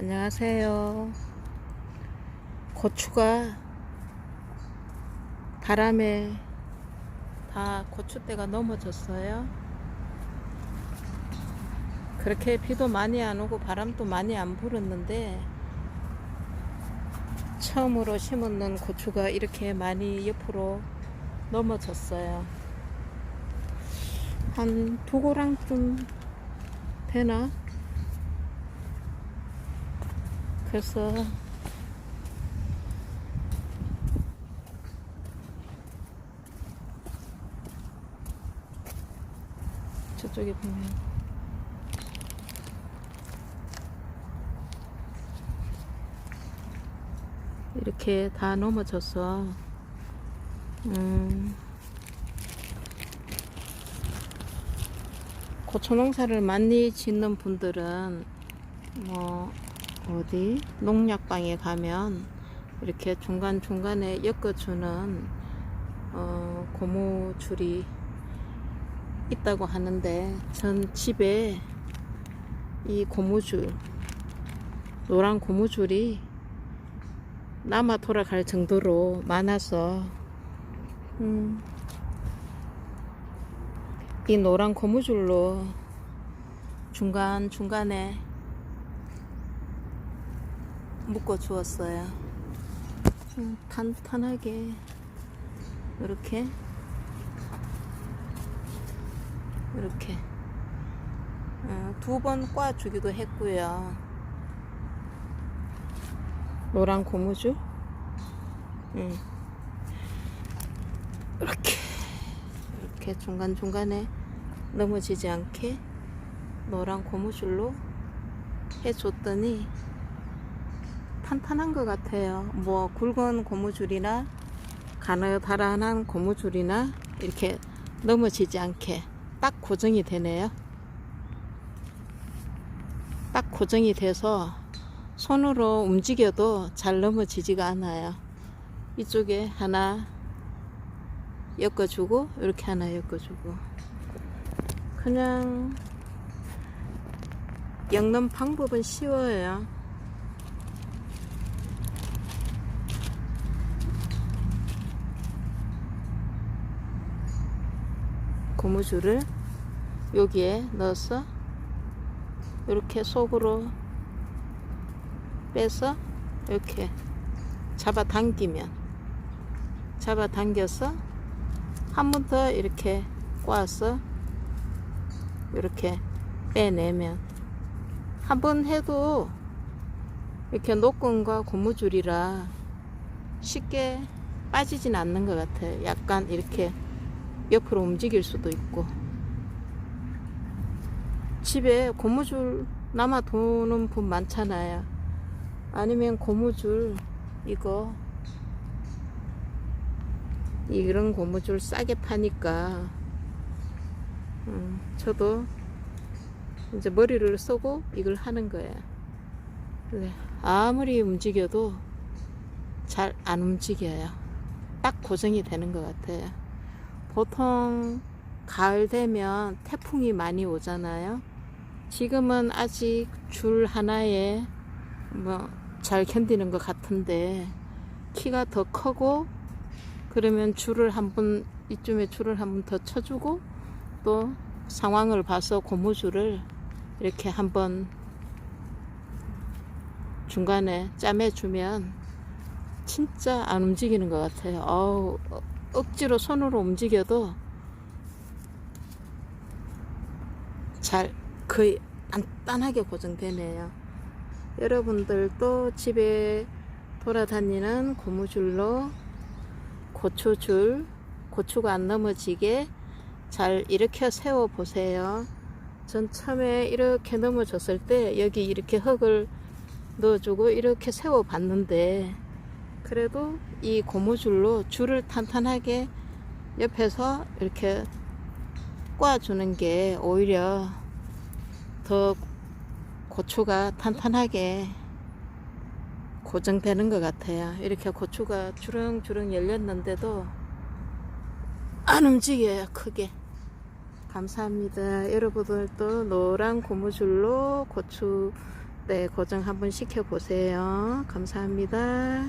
안녕하세요. 고추가 바람에 다 고추대가 넘어졌어요. 그렇게 비도 많이 안 오고 바람도 많이 안 불었는데 처음으로 심었는 고추가 이렇게 많이 옆으로 넘어졌어요. 한 두 고랑쯤 되나? 그래서 저쪽에 보면 이렇게 다 넘어져서 음, 고추 농사를 많이 짓는 분들은 뭐 어디 농약방에 가면 이렇게 중간 중간에 엮어주는 어, 고무줄이 있다고 하는데 전 집에 이 고무줄 노란 고무줄이 남아 돌아갈 정도로 많아서 음, 이 노란 고무줄로 중간 중간에 묶어 주었어요. 음, 탄탄하게 이렇게 이렇게 어, 두번 꽈 주기도 했고요. 노란 고무줄 음. 이렇게 이렇게 중간 중간에 넘어지지 않게 노란 고무줄로 해줬더니 탄탄한 것 같아요. 뭐 굵은 고무줄이나 가느다란한 고무줄이나 이렇게 넘어지지 않게 딱 고정이 되네요. 딱 고정이 돼서 손으로 움직여도 잘 넘어지지가 않아요. 이쪽에 하나 엮어주고 이렇게 하나 엮어주고 그냥 엮는 방법은 쉬워요. 고무줄을 여기에 넣어서 이렇게 속으로 빼서 이렇게 잡아 당기면 잡아 당겨서 한 번 더 이렇게 꽈서 이렇게 빼내면 한 번 해도 이렇게 노끈과 고무줄이라 쉽게 빠지진 않는 것 같아요. 약간 이렇게 옆으로 움직일 수도 있고 집에 고무줄 남아 도는 분 많잖아요. 아니면 고무줄 이거 이런 고무줄 싸게 파니까 음, 저도 이제 머리를 쓰고 이걸 하는 거예요. 근데 아무리 움직여도 잘 안 움직여요. 딱 고정이 되는 것 같아요. 보통 가을 되면 태풍이 많이 오잖아요. 지금은 아직 줄 하나에 뭐 잘 견디는 것 같은데 키가 더 크고 그러면 줄을 한번 이쯤에 줄을 한번 더 쳐주고 또 상황을 봐서 고무줄을 이렇게 한번 중간에 짜매주면 진짜 안 움직이는 것 같아요. 어우, 억지로 손으로 움직여도 잘 거의 간단하게 고정되네요. 여러분들도 집에 돌아다니는 고무줄로 고추줄, 고추가 안 넘어지게 잘 일으켜 세워 보세요. 전 처음에 이렇게 넘어졌을 때 여기 이렇게 흙을 넣어주고 이렇게 세워 봤는데 그래도 이 고무줄로 줄을 탄탄하게 옆에서 이렇게 꽈주는 게 오히려 더 고추가 탄탄하게 고정되는 것 같아요. 이렇게 고추가 주렁주렁 열렸는데도 안 움직여요, 크게. 감사합니다. 여러분들도 노란 고무줄로 고추 네, 고정 한번 시켜 보세요. 감사합니다.